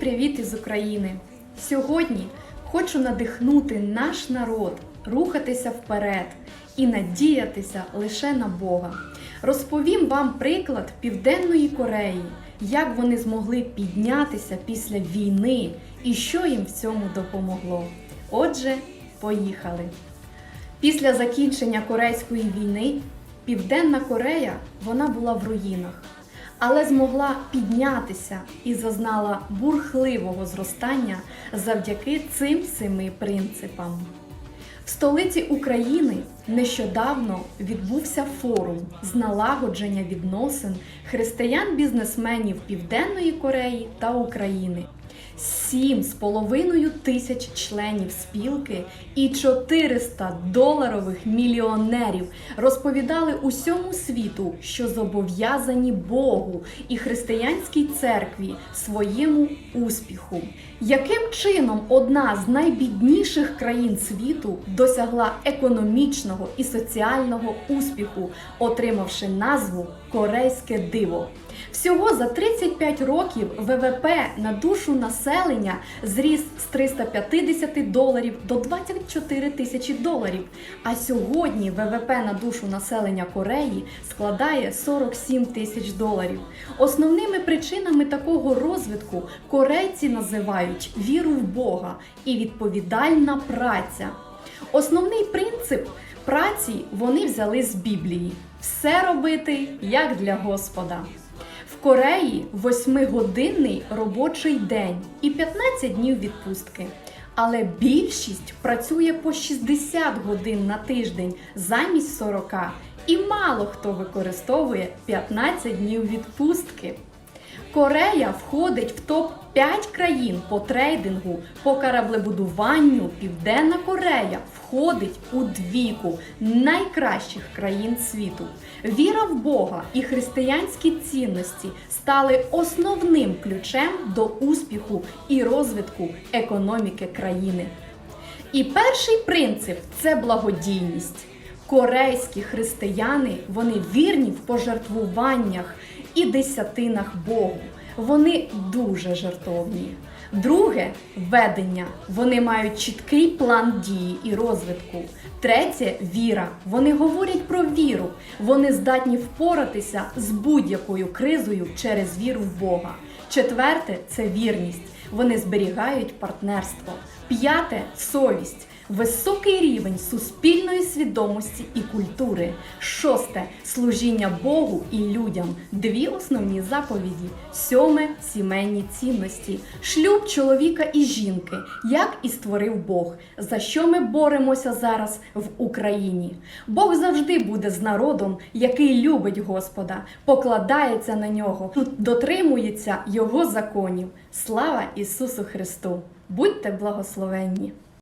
привіт із України! Сьогодні хочу надихнути наш народ рухатися вперед і надіятися лише на Бога. Розповім вам приклад Південної Кореї, як вони змогли піднятися після війни і що їм в цьому допомогло. Отже, поїхали! Після закінчення Корейської війни Південна Корея вона була в руїнах, але змогла піднятися і зазнала бурхливого зростання завдяки цим семи принципам. В столиці України нещодавно відбувся форум з налагодження відносин християн-бізнесменів Південної Кореї та України. Сім з половиною тисяч членів спілки і 400 доларових мільйонерів розповідали усьому світу, що зобов'язані Богу і християнській церкві своєму успіху. Яким чином одна з найбідніших країн світу досягла економічного і соціального успіху, отримавши назву Корейське диво? Всього за 35 років ВВП на душу населення зріс з 350 доларів до 24 тисячі доларів. А сьогодні ВВП на душу населення Кореї складає 47 тисяч доларів. Основними причинами такого розвитку корейці називають віру в Бога і відповідальна праця. Основний принцип праці вони взяли з Біблії: все робити як для Господа. Кореї восьмигодинний робочий день і 15 днів відпустки. Але більшість працює по 60 годин на тиждень замість 40, і мало хто використовує 15 днів відпустки. Корея входить в топ-5 країн по трейдингу, по кораблебудуванню. Південна Корея входить у двійку найкращих країн світу. Віра в Бога і християнські цінності стали основним ключем до успіху і розвитку економіки країни. І перший принцип це благодійність. Корейські християни вони вірні в пожертвуваннях і десятинах Богу. Вони дуже жертовні. Друге ведення. Вони мають чіткий план дії і розвитку. Третє віра. Вони говорять про віру. Вони здатні впоратися з будь-якою кризою через віру в Бога. Четверте це вірність. Вони зберігають партнерство. П'яте совість. Високий рівень суспільної свідомості і культури. Шосте служіння Богу і людям. Дві основні заповіді. Сьоме сімейні цінності. Шлюб чоловіка і жінки, як і створив Бог. За що ми боремося зараз в Україні? Бог завжди буде з народом, який любить Господа, покладається на нього, дотримується Його законів. Слава Ісусу Христу! Будьте благословенні!